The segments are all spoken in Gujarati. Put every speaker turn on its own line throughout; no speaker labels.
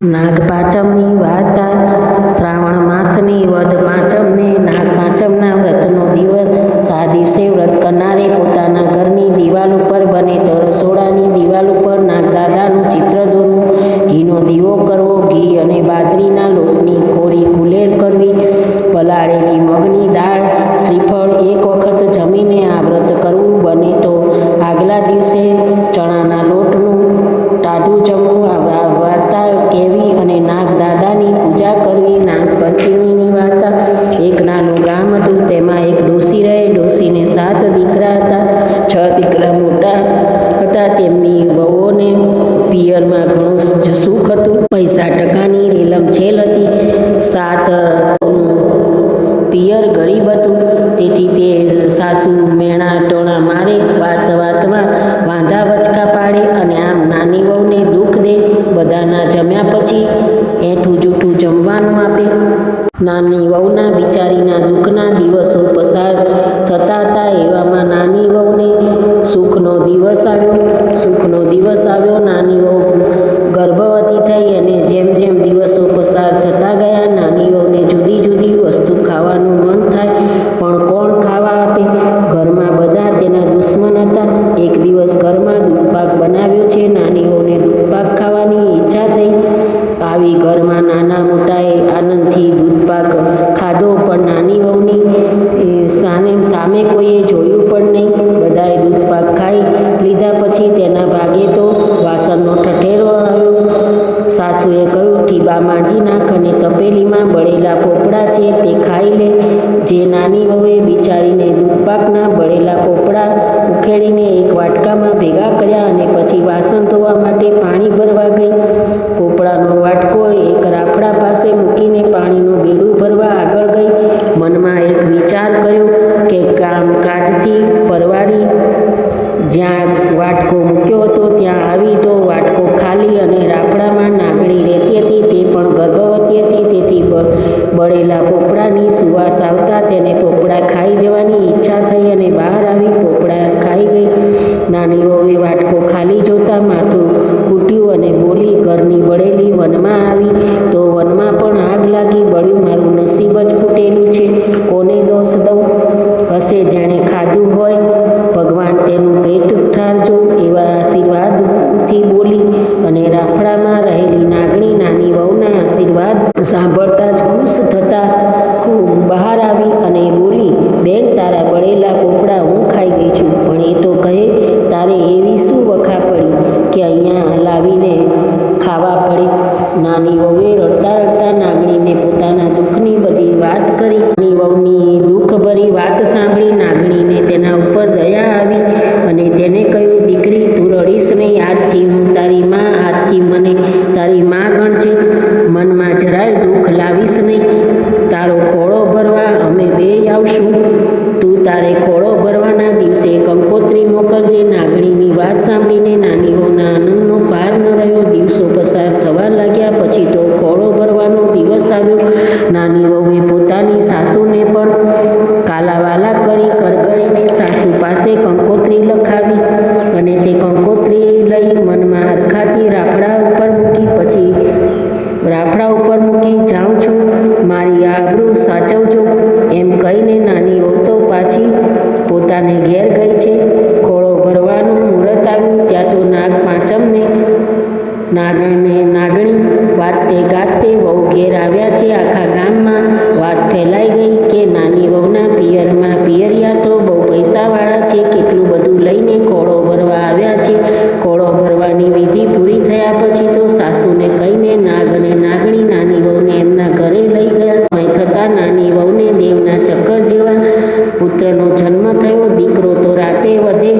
નાગપાંચમની વાર્તા, શ્રાવણ માસની વદ પાંચમને, નાગપાંચમના વ્રતનો દિવસ, આ દિવસે વ્રત કરનારે પોતાના ઘરની દિવાલ ઉપર મેણા ટોણા મારે વાત વાતમાં વાંધા વચકા પાડે અને આમ નાની વહુને દુઃખ દે બધાના જમ્યા પછી એઠું જૂઠું જમવાનું આપે. નાની વહુના બિચારીના દુઃખના દિવસો પસાર થતા હતા એવામાં નાની વહુને સુખનો દિવસ આવ્યો. હતા એક દિવસ ઘરમાં દૂધપાક બનાવ્યો છે. નાની વહુને દૂધપાક ખાવાની ઈચ્છા થઈ. આવી ઘરમાં નાના મોટાએ આનંદથી દૂધપાક ખાધો, પણ નાની વહુની સામે સામે કોઈએ જોયું પણ નહીં. બધાએ દૂધપાક ખાઈ લીધા પછી તેના ભાગે તો વાસણનો ઠઠેરો આવ્યો. સાસુએ કહ્યું ઠીબા માંજી નાખ અને તપેલીમાં બળેલા પોપડા છે, તે ખાઈ લે. જે નાની વહુએ બિચારીને દૂધપાકના બળેલા પોપડા ઉખેડીને એક વાટકામાં ભેગા કર્યા અને પછી વાસણ ધોવા માટે પાણી ભરવા ગઈ. ખાલી માથું કૂટ્યું અને બોલી ઘરની બળેલી વનમાં આવી. તો વનમાં પણ આગ લાગી. બળ્યું મારું નસીબ જ ફૂટેલું છે. કોને દોષ દઉં? કશે જાણે ખાધું હોય, ભગવાન તેનું પેટ ઠારજો એવા આશીર્વાદથી બોલી. અને રાફડામાં રહેલી નાગણી નાની વહુના આશીર્વાદ સાંભળતા નાની વહુએ રડતા રડતા નાગણીને પોતાના દુઃખની બધી વાત કરી. નાની વહુની દુઃખભરી વાત સાંભળી નાગણીને તેના ઉપર દયા આવી અને તેને કહ્યું, દીકરી, તું રડીશ નહીં. આજથી હું તારી માં, આજથી મને તારી માં ગણજે મનમાં જરાય દુઃખ લાવીશ નહીં. તારો ખોળો ભરવા અમે બે આવશું. તું તારે ખોળો ભરવાના દિવસે કંકોત્રી મોકલજે. નાગણીની વાત સાંભળીને નાની વહુના ગાતે વહુ ઘેર આવ્યા છે આખા ગામમાં. વાત ફેલાઈ ગઈ કે નાની વહુના પિયરમાં પિયરિયા તો બહુ પૈસાવાળા છે, કેટલું બધું લઈને કોળો ભરવા આવ્યા છે. કોળો ભરવાની વિધિ પૂરી થયા પછી તો સાસુને કહીને નાગ અને નાગણી નાની વહુને એમના ઘરે લઈ ગયા. અહીં થતાં નાની વહુને દેવના ચક્કર જેવા પુત્રનો જન્મ થયો. દીકરો તો રાતે વધે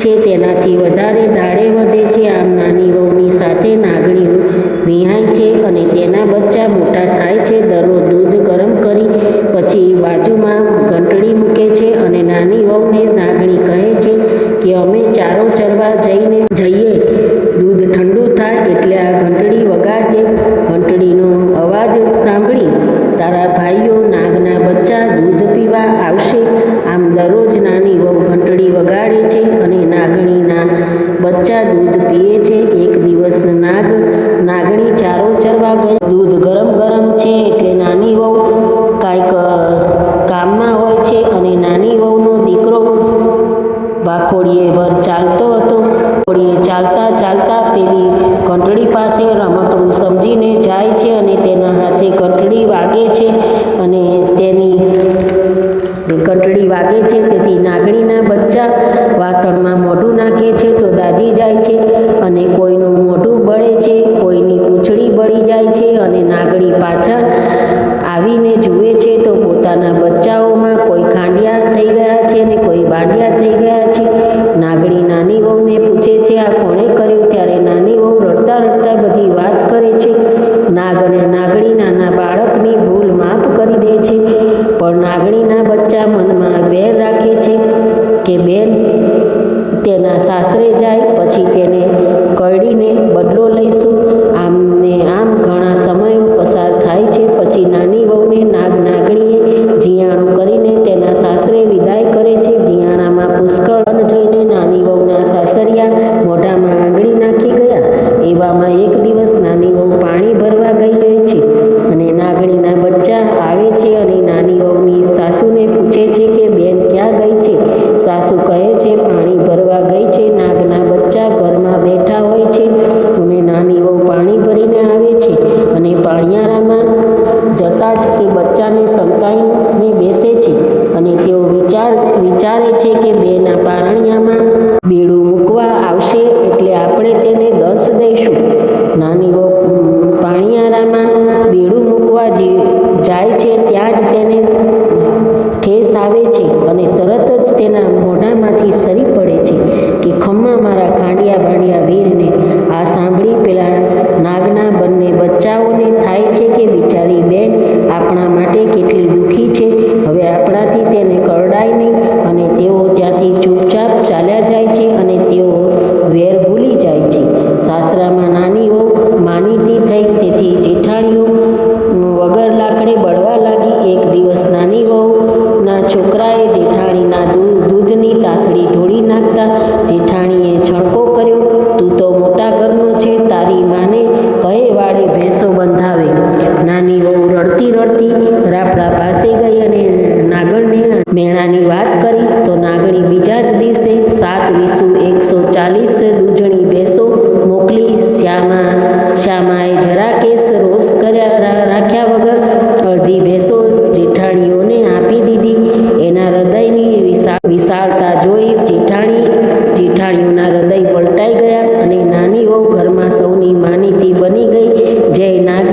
છે, તેનાથી વધારે દાડે વધે છે. આમ નાની વહુની સાથે નાગણી વિહાય છે અને તેના બચ્ચા મોટા થાય છે, દરરોજ દૂધ ગરમ કરી પછી બાજુમાં ઘંટડી મૂકે છે અને નાની વહુને ઘંટડી વાગે છે, તેથી નાગણીના બચ્ચા વાસણમાં મોઢું નાખે છે તો દાજી જાય છે અને કોઈનું મોઢું બળે છે, કોઈની પૂંછડી બળી જાય છે અને નાગણી પાછા આવીને જુએ છે તો પોતાના બચ્ચાઓમાં બચ્ચા મનમાં વેર રાખે છે કે બેન તેના સાસરે જાય, પછી તેને કરડીને બદલો લઈશું. આમ ને આમ ઘણા સમયો પસાર થાય છે, પછી નાની વહુને નાગ છે કે બેના પારણિયામાં બેડું મૂકવા આવશે એટલે આપણે તેને જેઠાણીએ છણકો કર્યો. તું તો મોટા ઘરનો છે, તારી માને કહે વાળે ભેંસો બંધાવે. નાની વહુ રડતી રડતી રાપડા પાસે ગઈ અને નાગણને મેણાની વાત કરી. તો નાગણી બીજા જ દિવસે સાત વીસું એકસો ચાલીસ દૂધણી ભેંસો મોકલી. શ્યામા ગયા અને નાની વહુ ઘરમાં સૌની માનીતી બની ગઈ. જય નાગ